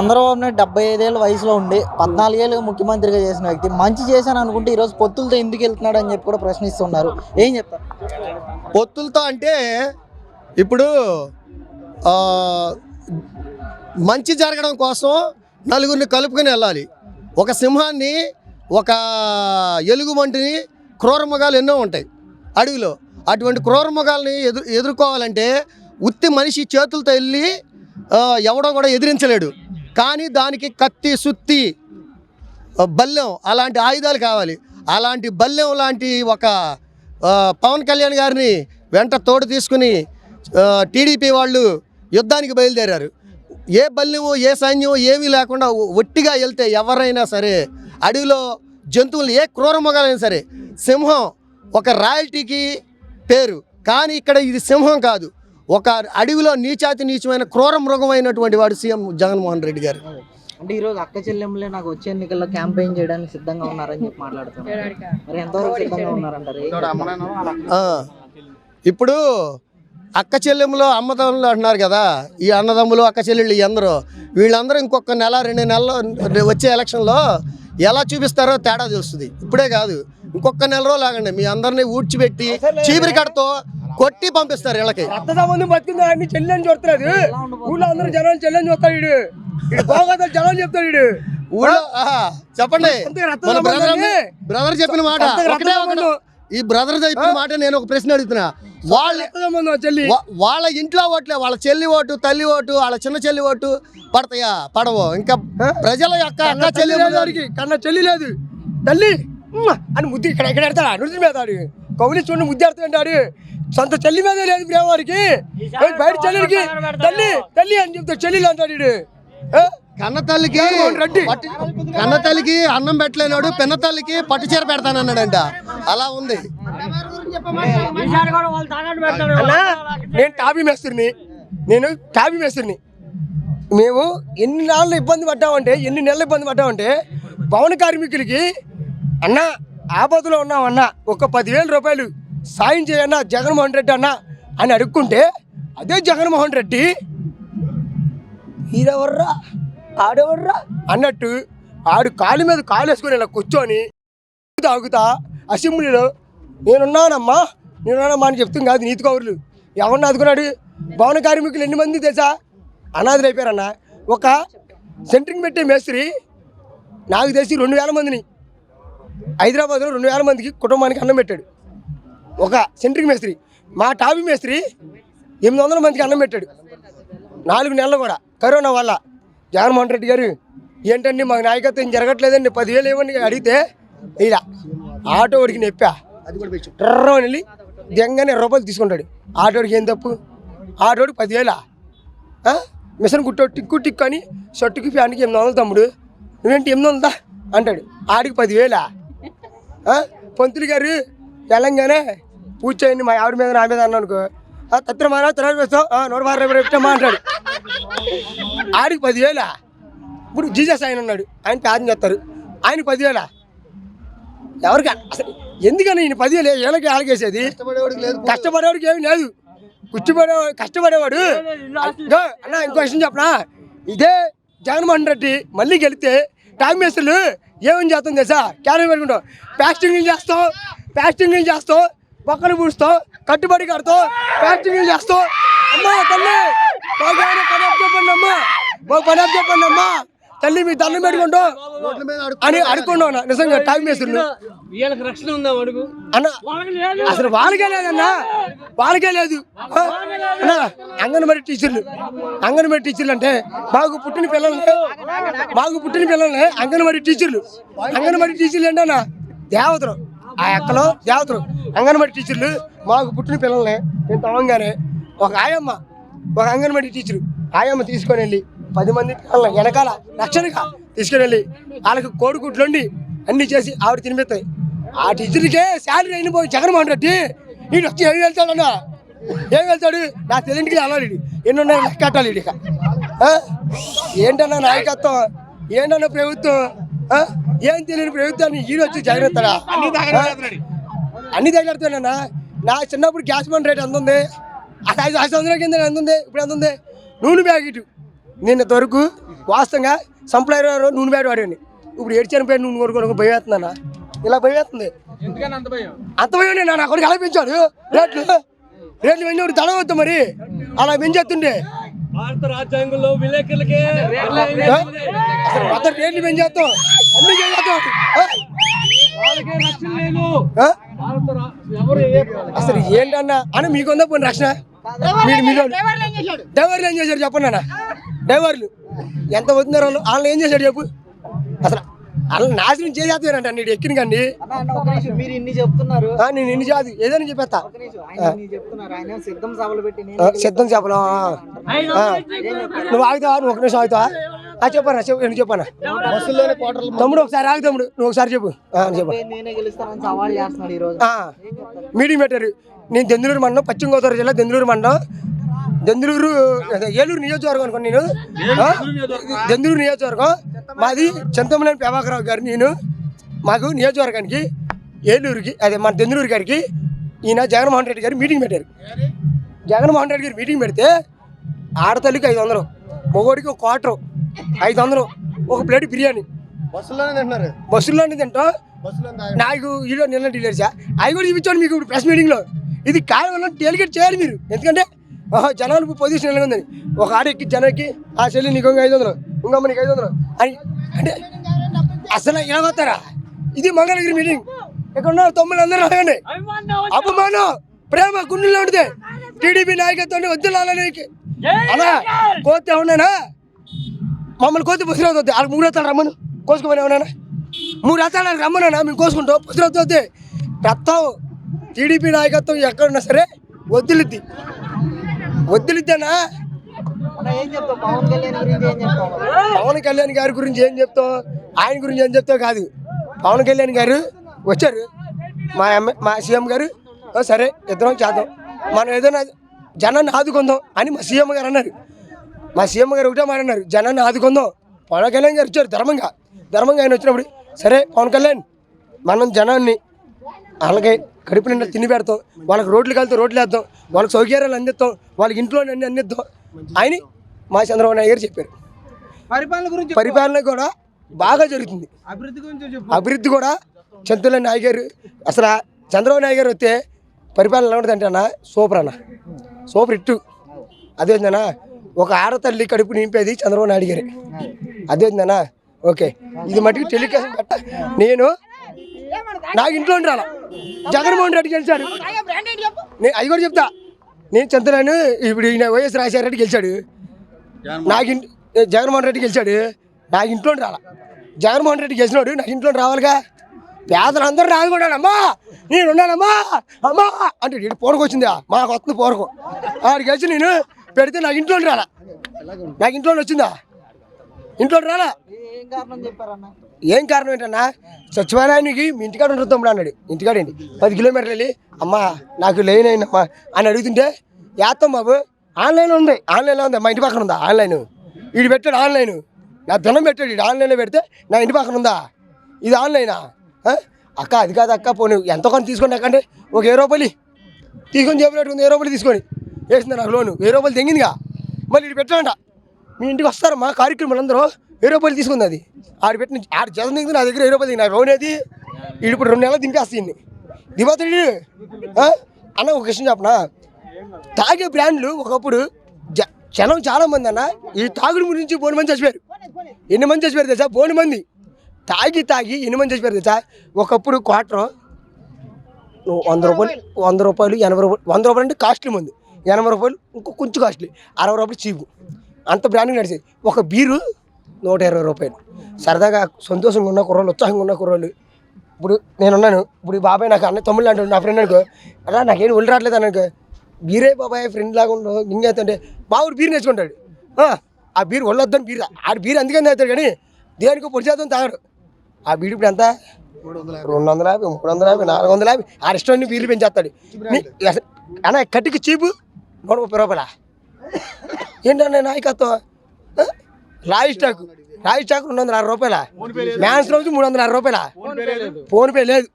చంద్రబాబు నాయుడు డెబ్బై ఐదేళ్ళ వయసులో ఉండి పద్నాలుగేళ్ళు ముఖ్యమంత్రిగా చేసిన వ్యక్తి. మంచి చేశాను అనుకుంటే ఈరోజు పొత్తులతో ఎందుకు వెళ్తున్నాడు అని చెప్పి కూడా ప్రశ్నిస్తున్నారు. ఏం చెప్తారు? పొత్తులతో అంటే ఇప్పుడు మంచి జరగడం కోసం నలుగురిని కలుపుకొని వెళ్ళాలి. ఒక సింహాన్ని ఒక ఎలుగుబంటిని క్రూరమృగాలు ఎన్నో ఉంటాయి అడవిలో. అటువంటి క్రూరమృగాల్ని ఎదురు ఎదుర్కోవాలంటే ఉత్తి మనిషి చేతులతో వెళ్ళి ఎవడో కూడా ఎదిరించలేడు. కానీ దానికి కత్తి సుత్తి బల్లెం అలాంటి ఆయుధాలు కావాలి. అలాంటి బల్లెం లాంటి ఒక పవన్ కళ్యాణ్ గారిని వెంట తోడు తీసుకుని టీడీపీ వాళ్ళు యుద్ధానికి బయలుదేరారు. ఏ బల్యము ఏ సైన్యం ఏమీ లేకుండా ఒట్టిగా వెళ్తే ఎవరైనా సరే అడవిలో జంతువులు ఏ క్రూర మొగాలైనా సరే సింహం ఒక రాయల్టీకి పేరు. కానీ ఇక్కడ ఇది సింహం కాదు. ఒక అడవిలో నీచాతి నీచమైన క్రూర మృగమైనటువంటి వాడు సీఎం జగన్మోహన్ రెడ్డి గారు. అంటే ఈరోజు అక్క చెల్లెమ్మలే నాకు వచ్చే ఎన్నికల్లో క్యాంపెయిన్ చేయడానికి సిద్ధంగా ఉన్నారని చెప్పి మాట్లాడుతున్నారు. మరి ఎంతవరకు సిద్ధంగా ఉన్నారంటారు? ఏం చెప్తారు? ఆ, ఇప్పుడు అక్క చెల్లెములు అమ్మదమ్ములు అంటున్నారు కదా ఈ అన్నదమ్ములు అక్క చెల్లెళ్ళు ఈ అందరూ వీళ్ళందరూ ఇంకొక నెల రెండు నెలల్లో వచ్చే ఎలక్షన్లో ఎలా చూపిస్తారో తేడా తెలుస్తుంది. ఇప్పుడే కాదు ఇంకొక నెల రోజులు ఆగండి. మీ అందరినీ ఊడ్చిపెట్టి చీపిరి కడతో కొట్టి పంపిస్తారు వీళ్ళకి రక్త సంబంధం బతికింది ఆయన్ని చెల్లెని చూస్తున్నాడు ఊళ్ళో అందరూ జనాలు చెల్లెని చూస్తాడు వీడు జనాలు చెప్తాడు వీడు ఊళ్ళో చెప్పండి. బ్రదర్ చెప్పిన మాట. ఒకటే ఒకటి. ఈ బ్రదర్ చెప్పిన మాట నేను ఒక ప్రశ్న అడుగుతున్నా. వాళ్ళ వాళ్ళ ఇంట్లో ఓట్లే వాళ్ళ చెల్లి ఓటు తల్లి ఓటు వాళ్ళ చిన్న చెల్లి ఓటు పడతాయా? పడవు. ఇంకా ప్రజల యొక్క అక్క కన్న చెల్లి కన్న చెల్లి లేదు. తల్లి అని ముద్దు ఇక్కడ ఇక్కడ ఎడతాడు? నుడి మీద ఆడు. కౌలి చూడండి ముద్దు ఎడతాడు సొంత చెల్లి మీదే లేదు ప్రేమ వాడికి ఏ, బయట చెల్లికి తల్లి తల్లి అని చెప్తాడు చెల్లి అంటాడు? కన్న తల్లికి కన్న తల్లికి అన్నం పెట్టలేనాడు పెన్న తల్లికి పట్టు చీర పెడతానన్నాడంట అలా ఉంది. నేను టాబీ మేస్త్రిని. నేను టాబీ మేస్త్రిని. మేము ఎన్ని నాళ్ళు ఇబ్బంది పడ్డామంటే ఎన్ని నెలలు ఇబ్బంది పడ్డామంటే భవన కార్మికులకి అన్న ఆపదలో ఉన్నామన్న ఒక పదివేల రూపాయలు సాయం చేయన్న జగన్మోహన్ రెడ్డి అన్న అని అడుక్కుంటే అదే జగన్మోహన్ రెడ్డి ఈరెవర్రా ఆడెవర్రా? అన్నట్టు ఆడు కాలు మీద కాలు వేసుకొని ఇలా కూర్చొని తాగుతా అసెంబ్లీలో నేనున్నానమ్మా నేనున్నానమ్మా అని చెప్తుంది కాదు నీతి కౌరులు. ఎవరిని ఆదుకున్నాడు? భవన కార్మికులు ఎన్ని మంది తెలుసా? అనాథలు అయిపోయారన్న. ఒక సెంటరింగ్ పెట్టే మేస్త్రి నాకు తెలిసి రెండు వేల మందిని. హైదరాబాద్లో రెండు వేల మందికి కుటుంబానికి అన్నం పెట్టాడు. ఒక సెంటరింగ్ మేస్త్రి మా టాబీ మేస్త్రి ఎనిమిది వందల మందికి అన్నం పెట్టాడు నాలుగు నెలలు కూడా కరోనా వల్ల జగన్మోహన్ రెడ్డి గారు ఏంటండి మాకు నాయకత్వం జరగట్లేదండి పదివేలు ఇవ్వండి అడిగితే ఇలా ఆటో వాడికి నెప్పా ట్రర్రమని వెళ్ళి ఇరవై రూపాయలు తీసుకుంటాడు ఆటోడికి ఏం తప్పు ఆటోడికి పదివేలా? మిషన్ కుట్టో టిక్కు టిక్కు అని షర్టుకి ఫ్యాన్కి ఎనిమిది వందలు తమ్ముడు నువ్వేంటి ఎనిమిది వందలా అంటాడు ఆడికి పదివేలా? పంతులు గారు తెలంగాణ పూజ చేయండి మా ఆవిడ మీద నా మీద అన్నా అనుకో. తత్రమానా తర్వాత వేస్తావు. నూట బాగా రేపు రేపు అంటాడు ఆడికి పదివేల? ఇప్పుడు జీజస్ ఆయన ఉన్నాడు ఆయన ప్రార్థన చేస్తారు. ఆయన పదివేల? ఎవరికి? అసలు ఎందుకని ఈయన పదివేలు? ఏళ్ళకి ఆలకేసేది? కష్టపడేవాడికి ఏమి లేదు. కూర్చోబడే కష్టపడేవాడు. అన్న ఇంకో విషయం చెప్పనా? ఇదే జగన్మోహన్ రెడ్డి మళ్ళీ గెలిస్తే టాక్ మేస్త్రులు ఏమేం చేస్తాం తెలుసా? క్యారీ పెట్టుకుంటాం. ప్యాస్టింగ్లు చేస్తాం? ప్యాస్టింగ్లు చేస్తాం? పక్కన పూడుస్తాం కట్టుబడి కడతాం ప్యాస్టింగ్లు చేస్తాం అమ్మా తల్లి మాకు పని చెప్పండి అమ్మా. మాకు పని చెప్పండి అమ్మా. తల్లి మీ దండం పెట్టుకుంటాం అని అన్న. నిజంగా మేస్త్రులు వీళ్ళకి రక్షణ ఉందా అడుగు అన్న అసలు వాళ్ళకే లేదన్నా. వాళ్ళకే లేదు. ఆ? అన్న అంగన్వాడీ టీచర్లు. అంగన్వాడీ టీచర్లు అంటే మాకు పుట్టిన పిల్లల్ని మాకు పుట్టిన పిల్లల్ని అంగన్వాడీ టీచర్లు. అంగన్వాడీ టీచర్లు ఏంటన్నా? దేవతలు. ఆ ఎక్కలో దేవతలు అంగన్వాడీ టీచర్లు మాకు పుట్టిన పిల్లల్ని నేను తవ్వంగానే ఒక ఆయమ్మ ఒక అంగన్వాడీ టీచరు ఆయమ్మ తీసుకొని వెళ్ళి పది మంది పిల్లల్ని వెనకాల రక్షణగా తీసుకొని వెళ్ళి వాళ్ళకి కోడిగుడ్లుండి అన్ని చేసి ఆవిడ తినిపిస్తాయి. ఆ టీచర్కే శాలరీ అయిన పోయి జగన్మోహన్ రెడ్డి వీడు వచ్చి ఏం వెళ్తాడన్నా? ఏం వెళ్తాడు? నా తెలింటికి వెళ్ళాలి ఎన్ని ఉన్నాయి లెక్క కట్టాలి ఇక. ఏంటన్నా నాయకత్వం? ఏంటన్నా ప్రభుత్వం? ఏం తెలియని ప్రభుత్వాన్ని ఈడు వచ్చి ఎత్తాడా అన్ని దగ్గరతోనన్నా నా చిన్నప్పుడు గ్యాస్ బండ్ రేట్ ఎంత ఉంది? ఐదు ఐదు సంవత్సరాల కింద ఎంత ఉంది? ఇప్పుడు ఎంత ఉంది? నూనె ప్యాకెట్. నిన్న వరకు వాస్తవంగా సంప్లైర్ నూనె పేడ వాడేవాడిని. ఇప్పుడు ఏడ్చాను పేరు నూనె కొనుక్కోవడం భయం వేస్తుందన్న ఇలా భయం వేస్తుంది అంత భయం? నా కొడుకు అలా పెంచాడు. రేట్లు. రేట్లు పెంచినప్పుడు దడ వద్దాం మరి. అలా పెంచేస్తుండే. భారత రాజ్యాంగంలో విలేకరులకే? అసలు రేట్లు పెంచేస్తాం అన్ని చేసేస్తాం ఆ? వాళ్ళకే రక్షణ లేదు. అసలు ఏంటన్నా? అని మీకుందా పోయిన రక్షణ? మీరు మీరు డ్రైవర్లు ఏం చేశారు చెప్పండి అన్న. డ్రైవర్లు. ఎంత వస్తున్నారు వాళ్ళు? వాళ్ళు ఏం చేశాడు చెప్పు. అసలు వాళ్ళు నాశనం చేసేస్తారంట నీడు ఎక్కిన కండి మీరు ఇన్ని చెప్తున్నారు. ఆ, నేను ఇన్ని కాదు ఏదైనా చెప్పేస్తా. ఒక నిమిషం ఆయన ఇన్ని చెప్తున్నారు ఆయన సిద్ధం సభలు పెట్టి. ఆ. నువ్వు ఆగుతావా? నువ్వు ఒక నిమిషం ఆగుతావా? ఆ చెప్పనా చెప్పు నేను చెప్పనా తమ్ముడు ఒకసారి ఆగు తమ్ముడు నువ్వు ఒకసారి చెప్పు. ఆ, చెప్పు నేనే గెలుస్తానని సవాల్ చేస్తున్నాడు ఈ రోజు ఆ, మీటింగ్ పెట్టారు. నేను దెందులూరు మండలం పశ్చిమ గోదావరి జిల్లా దెందులూరు మండలం దెందులూరు అదే ఏలూరు నియోజకవర్గం అనుకోండి నేను? దెందులూరు నియోజకవర్గం. మాది చింతమనేని ప్రభాకరరావు గారు నేను. మాకు నియోజకవర్గానికి ఏలూరుకి అదే మన దెందులూరు గారికి ఈయన జగన్మోహన్ రెడ్డి గారు మీటింగ్ పెట్టారు. జగన్మోహన్ రెడ్డి గారు మీటింగ్ పెడితే ఆడతల్లికి ఐదు వందలు మగోడికి ఒక క్వార్టర్ ఐదు వందలు ఒక ప్లేట్ బిర్యానీ. బస్సుల్లోనే తింటున్నారు. బస్సుల్లోనే తింటాం. బస్సులో నాకు వీడియో నిన్న డీలర్ సార్ అవి కూడా చూపించాను మీకు ఇప్పుడు ప్రెస్ మీటింగ్లో ఇది కారణం డెలిగేట్ చేయాలి మీరు. ఎందుకంటే జనాలు పొజిషన్ ఎలా ఉందని ఒక ఆడ జనకి జనానికి ఆ చెల్లి నీకు ఇంకా ఐదు వందలు ఇంకమ్మ నీకు ఐదు వందలు అని. అంటే అసలు ఇలా ఇది మంగళగిరి మీటింగ్ ఇక్కడ ఉన్న తొమ్మిది అందరూ రాగండి. అపమానం ప్రేమ గుండెల్లో ఉంటుంది టీడీపీ నాయకత్వం వద్దులాలనేకి అలా కోతే ఉన్నానా మమ్మల్ని కోతి పుసిరావు వద్దు వాళ్ళకి మూడు రథాలు రమ్మను. కోసుకోమని ఉన్నానా మూడు రథాలు రమ్మనా మేము కోసుకుంటాం. పుసిరావు వద్దు రథం టీడీపీ నాయకత్వం ఎక్కడున్నా సరే వద్దులిద్ది. వద్దులిద్దానా చెప్తావు? పవన్ కళ్యాణ్ చెప్తావు? గారి గురించి ఏం చెప్తాం ఆయన గురించి ఏం చెప్తావు కాదు. పవన్ కళ్యాణ్ గారు వచ్చారు. మా ఎమ్మె మా సీఎం గారు "ఓ సరే ఇద్దరం చేద్దాం. మనం ఏదైనా జనాన్ని ఆదుకుందాం అని మా సీఎం గారు అన్నారు. మా సీఎం గారు ఒకటే మాట అన్నారు. జనాన్ని ఆదుకుందాం. పవన్ కళ్యాణ్ గారు వచ్చారు ధర్మంగా. ధర్మంగా ఆయన వచ్చినప్పుడు సరే పవన్ కళ్యాణ్ మనం జనాన్ని వాళ్ళకి కడుపు నిండా తిని పెడతాం. వాళ్ళకి రోడ్లు కలితే రోడ్లు వేద్దాం. వాళ్ళకి సౌకర్యాలు అందిస్తాం. వాళ్ళకి ఇంట్లో అన్ని అందిద్దాం అని మా చంద్రబాబు నాయుడు గారు చెప్పారు. పరిపాలన గురించి పరిపాలన కూడా బాగా జరుగుతుంది. అభివృద్ధి గురించి అభివృద్ధి కూడా చంద్రబాబు నాయుడు గారు అసలు చంద్రబాబు నాయుడు గారు వస్తే పరిపాలన ఎలా ఉంటుంది అన్న సూపర్ అన్న. సూపర్ ఇట్టు అదే ఉందన్నా ఒక ఆడతల్లి కడుపు నింపేది చంద్రబాబు నాయుడు గారే. అదే ఉందన్నా ఓకే. ఇది మటుకు టెలికాస్ట్ నేను నాకు ఇంట్లో రాలా. జగన్మోహన్ రెడ్డి గెలిచాడు. నేను అది కూడా చెప్తా. నేను చంద్రబాబు ఇప్పుడు ఈయన వైఎస్ రాజశేఖర రెడ్డి గెలిచాడు. నాకు ఇంటి జగన్మోహన్ రెడ్డి గెలిచాడు. నాకు ఇంట్లో రాలా. జగన్మోహన్ రెడ్డి గెలిచినాడు నాకు ఇంట్లో రావాలిగా. పేదలందరూ రాదుకుంటాను అమ్మా! నేను ఉన్నానమ్మా! అమ్మా! అంటే ఇటు పోరకు వచ్చిందా? మాకు వస్తుంది పోరకం. ఆడికి వచ్చి నేను పెడితే నాకు ఇంట్లో రాలా. నాకు ఇంట్లో వచ్చిందా? ఇంట్లో రాలా? ఏం కారణం ఏంటన్నా? సచివాలయానికి మీ ఇంటికాడ ఉంటుంది తమ్ముడు అన్నాడు. ఇంటికాడండి పది కిలోమీటర్లు వెళ్ళి అమ్మా నాకు లేని అయిందమ్మా అని అడుగుతుంటే యాత్తం బాబు ఆన్లైన్ ఉంది ఆన్లైన్లో ఉంది మా ఇంటి పక్కన ఉందా? ఆన్లైన్. వీడు పెట్టాడు ఆన్లైన్. నా ధనం పెట్టాడు వీడు ఆన్లైన్లో పెడితే నా ఇంటి పక్కన ఉందా? ఇది ఆన్లైనా? అక్క అది కాదు అక్క పోనీ ఎంతో కొంత తీసుకోండి అక్క ఒక ఏ రూపాయలు తీసుకొని జేబులో పెట్టుకుంది ఏ రూపాయలు తీసుకొని. వేసింది నాకు లోను ఏ రూపాయలు తెంగిందిగా. మళ్ళీ ఇటు పెట్టాడంట. మీ ఇంటికి వస్తారమ్మా కార్యక్రమాలు అందరూ. వెయ్యి రూపాయలు తీసుకుంది అది. ఆడ పెట్టిన ఆడ జగన్ దిగింది నా దగ్గర వెయ్యి రూపాయలు దిగి నాకు లోన్ ఏది? ఇప్పుడు రెండు నెలలు దింపేస్తుంది దిపోతాడు అన్న ఒక విషయం చెప్పనా? తాగే బ్రాండ్లు ఒకప్పుడు జ జనం చాలా మంది అన్న ఈ తాగుడు గురించి బోని మంది చచ్చిపోయారు. ఎన్ని మంది చచ్చిపోయారు తెలుసా? బోని మంది. తాగి తాగి ఎన్ని మంది చచ్చిపోయారు తెలుసా? ఒకప్పుడు క్వార్టర్ నువ్వు వంద రూపాయలు వంద రూపాయలు ఎనభై రూపాయలు వంద రూపాయలు అంటే కాస్ట్లీ మంది. ఎనభై రూపాయలు ఇంకో కొంచెం కాస్ట్లీ. అరవై రూపాయలు చీపు. అంత బ్రాండింగ్ నడిచేది. ఒక బీరు నూట ఇరవై రూపాయలు. సరదాగా సంతోషంగా ఉన్న కుర్రోళ్ళు ఉత్సాహంగా ఉన్న కుర్రోళ్ళు. ఇప్పుడు నేనున్నాను ఇప్పుడు ఈ బాబాయ్ నాకు అన్న తమ్ముళ్ళు అంటాడు నా ఫ్రెండ్ అనుకో అలా నాకేం ఒళ్ళు రావట్లేదు అనుకో బీరే బాబాయ్ ఫ్రెండ్ లాగా ఉండవు ఇంకేంటే బాబుడు బీర్ నేర్చుకుంటాడు. ఆ, బీర్ ఒళ్ళొద్దని బీర్ ఆడు బీర్ అందుకని తాగుతాడు కానీ దేనికో పొడి చేద్దాం తాగడు. ఆ బీర్ ఇప్పుడు ఎంత? రెండు వందల యాభై మూడు వందల యాభై నాలుగు వందల యాభై ఆ రెస్టారెంట్ బీర్లు పెంచేస్తాడు. నీ- అన్న కట్టికి చీపు నూట ముప్పై రూపాయల? ఏంటన్నా నాయకత్వం? ఆ? రాయి స్టాక్ రాయి స్టాక్ రెండు వందల అరవై రూపాయల? మ్యాన్స్ రోజు మూడు వందల అరవై రూపాయల? ఫోన్ పే లేదు.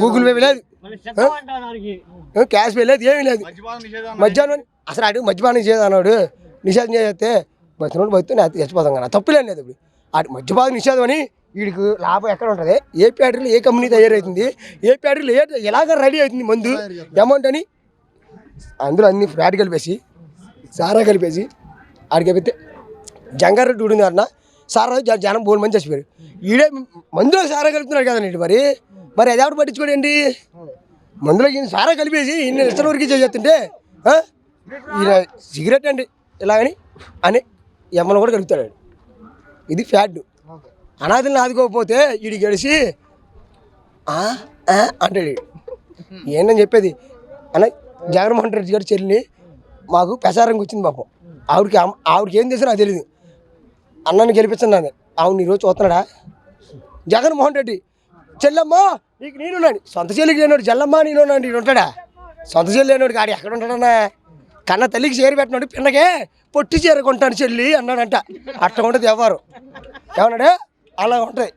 గూగుల్ పే లేదు? క్యాష్ పే లేదు ఏమీ లేదు. మధ్యాహ్నం అసలు అడుగు మద్యపానం చేయదు అన్నాడు నిషేధం చేస్తే బతినోడు బతితో నేను చచ్చిపోతాం కదా. తప్పులేదు లేదు ఇప్పుడు. ఆడి మధ్యపాద నిషేధం అని వీడికి లాభం ఎక్కడ ఉంటుంది? ఏ ఫ్యాక్టరీలో ఏ కంపెనీ తయారవుతుంది ఏ ఫ్యాక్టరీలో ఏ ఎలాగ రెడీ అవుతుంది మందు? అమౌంట్ అని అందులో అన్ని ఫ్యాట్ కలిపేసి సారా కలిపేసి ఆడికి పెడితే జంగారెడ్డి ఊడింది అన్న సారా జ- జనం మూడు మంది చచ్చిపోయారు ఈడే మందులో సారా కలుపుతున్నాడు కదండి మరి. మరి అది ఎవడు పట్టించుకోడండి మందులో ఈయన సారా కలిపేసి ఈయన ఇష్టం వరకు చేస్తుంటే ఈయన సిగరెట్ అండి ఇలాగని అని ఎమ్మను కూడా కలుపుతాడు. ఇది ఫ్యాడ్. అనాథులను ఆదుకోకపోతే వీడికి గడిచి అంటాడు ఏంటని చెప్పేది? అన్న జగన్మోహన్ రెడ్డి గారి చెల్లిని మాకు ప్రసారంకి వచ్చింది పాపం. ఆవిడకి ఆవిడకి ఏం చేసినా తెలియదు అన్నని గెలిపించండి అవును ఆవిడ ఈరోజు చూస్తున్నాడా? జగన్మోహన్ రెడ్డి చెల్లమ్మ నీకు నేనున్నాను సొంత చెల్లికి అయినాడు చెల్లమ్మా నేను ఉన్నాను ఈడు ఉంటాడా? సొంత చెల్లి లేనోడు కాడు ఎక్కడ ఉంటాడన్నా కన్న తల్లికి చేరు పెట్టినాడు పిన్నకే పొట్టి చీర కొంటాడు చెల్లి అన్నాడంట. అట్లా ఉంటుంది ఎవరు. ఏమన్నాడు? అలా ఉంటుంది.